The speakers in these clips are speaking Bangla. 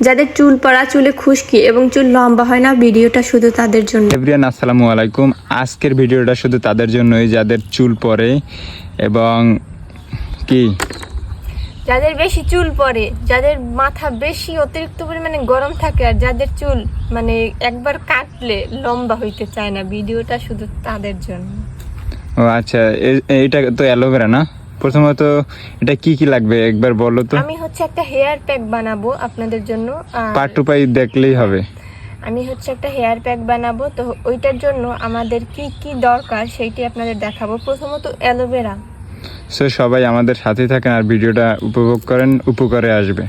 যাদের চুল পড়া চুলে খুশকি এবং চুল লম্বা হয় না ভিডিওটা শুধু তাদের জন্য। এভরিয়ান আসসালামু আলাইকুম। আজকের ভিডিওটা শুধু তাদের জন্যই যাদের চুল পড়ে এবং কি? যাদের বেশি চুল পড়ে যাদের মাথা বেশি অতিরিক্ত পরিমাণে গরম থাকে আর যাদের চুল মানে একবার কাটলে লম্বা হইতে চায় না ভিডিওটা শুধু তাদের জন্য। ও আচ্ছা এ- এইটা তো অ্যালোভেরা না? প্রথমত এটা কি কি লাগবে? একবার বলো তো। আমি হচ্ছে একটা হেয়ার প্যাক বানাবো আপনাদের জন্য আর পার্ট টু পাই দেখলেই হবে। আমি হচ্ছে একটা হেয়ার প্যাক বানাবো তো ওইটার জন্য আমাদের কি কি দরকার সেইটি আপনাদের দেখাবো। প্রথমত অ্যালোভেরা। সো সবাই আমাদের সাথে থাকেন আর ভিডিওটা উপভোগ করেন উপকারে আসবে।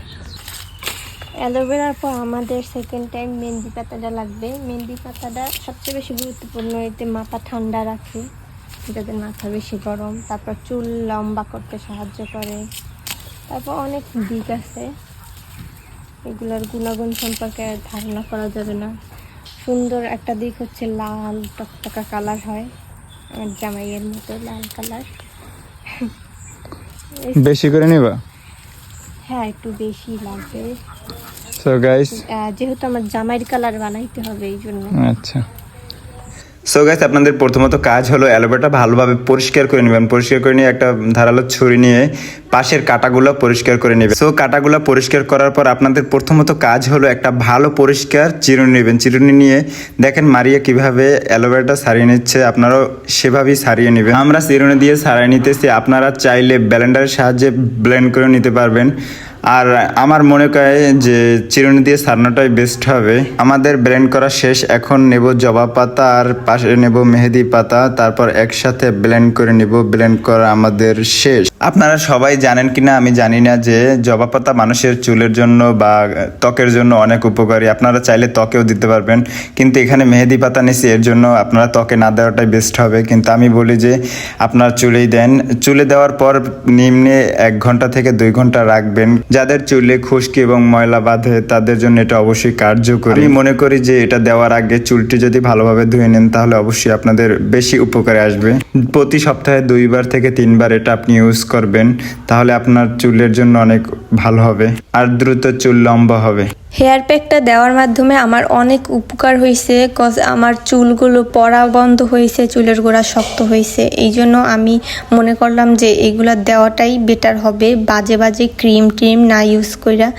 অ্যালোভেরার পর আমাদের সেকেন্ড টাইম মেহেন্দি পাতাটা লাগবে। মেহেন্দি পাতাটা সবচেয়ে বেশি গুরুত্বপূর্ণ এতে মাথা ঠান্ডা রাখে। যাদের মাথা বেশি গরম তারপর চুল লম্বা করতে সাহায্য করে। তারপর অনেক দিক আছে। এগুলোর গুণাগুণ সম্পর্কে ধারণা করা যাবে না। সুন্দর একটা দিক হচ্ছে লাল টকটকা কালার হয় আমার জামাইয়ের মতো লাল কালার। বেশি করে নিবা? হ্যাঁ একটু বেশি লাগবে। সো গাইস যেহেতু আমার জামাইয়ের কালার বানাইতে হবে এই জন্য। আচ্ছা। সো গাইস আপনাদের প্রথমত কাজ হলো অ্যালোভেরাটা ভালোভাবে পরিষ্কার করে নেবেন। পরিষ্কার করে নিয়ে একটা ধারালো ছুরি নিয়ে পাশের কাটাগুলো পরিষ্কার করে নেবেন। সো কাটাগুলো পরিষ্কার করার পর আপনাদের প্রথমত কাজ হলো একটা ভালো পরিষ্কার চিরুনি নেবেন। চিরুনি নিয়ে দেখেন মারিয়া কীভাবে অ্যালোভেরাটা সারিয়ে নিচ্ছে, আপনারাও সেভাবেই সারিয়ে নেবেন। আমরা চিরুনি দিয়ে সারিয়ে নিতেছি। আপনারা চাইলে ব্লেন্ডারের সাহায্যে ব্লেন্ড করে নিতে পারবেন। আর আমার মনে করে যে চিরুনি দিয়ে সারানোটাই বেস্ট হবে। আমাদের ব্লেন্ড করা শেষ, এখন নেব জবা পাতা আর পাশে নেব মেহেদি পাতা, তারপর একসাথে ব্লেন্ড করে নেব ব্লেন্ড করা আমাদের শেষ। আপনারা সবাই জানেন কিনা, আমি জানি না যে জবা পাতা মানুষের চুলের জন্য বা ত্বকের জন্য অনেক উপকারী। আপনারা চাইলে ত্বকেও দিতে পারবেন, কিন্তু এখানে মেহেদি পাতা নিছি, এর জন্য আপনারা ত্বকে না দেওয়াটাই বেস্ট হবে। কিন্তু আমি বলি যে আপনার চুলেই দেন। চুলে দেওয়ার পর নিম্নে এক ঘণ্টা থেকে দুই ঘণ্টা রাখবেন। যাদের চুলে খুশকি এবং ময়লা বাঁধে, তাদের জন্য এটা অবশ্যই কার্যকরী। আমি মনে করি যে এটা দেওয়ার আগে চুলটি যদি ভালোভাবে ধুয়ে নেন, তাহলে অবশ্যই আপনাদের বেশি উপকারে আসবে। প্রতি সপ্তাহে দুইবার থেকে তিনবার এটা আপনি ইউজ করবেন, তাহলে আপনার চুলের জন্য অনেক ভালো হবে, আর দ্রুত চুল লম্বা হবে। হেয়ার প্যাকটা দেওয়ার মাধ্যমে আমার অনেক উপকার হয়েছে কজ আমার চুলগুলো পড়া বন্ধ হয়েছে, চুলের গোড়া শক্ত হয়েছে। এই জন্য আমি মনে করলাম যে এগুলো দেওয়াটাই বেটার হবে। বাজে বাজে ক্রিম ট্রিম না ইউজ কইরা।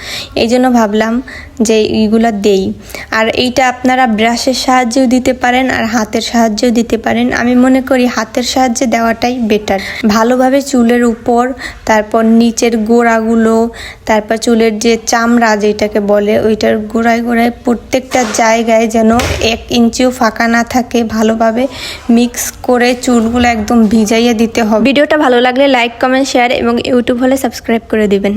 এই জন্য ভাবলাম যে এইগুলা দেই। আর এইটা আপনারা ব্রাশের সাহায্যেও দিতে পারেন আর হাতের সাহায্যেও দিতে পারেন। আমি মনে করি হাতের সাহায্যে দেওয়াটাই বেটার ভালোভাবে চুলের উপর, তারপর নিচের গোড়াগুলো, তারপর চুলের যে চামড়া যেটাকে বলে ওইটার গোড়ায় গোড়ায় প্রত্যেকটা জায়গায় যেন এক ইঞ্চিও ফাঁকা না থাকে, ভালোভাবে মিক্স করে চুলগুলো একদম ভিজাইয়ে দিতে হবে। ভিডিওটা ভালো লাগলে লাইক কমেন্ট শেয়ার এবং ইউটিউব হলে সাবস্ক্রাইব করে দিবেন।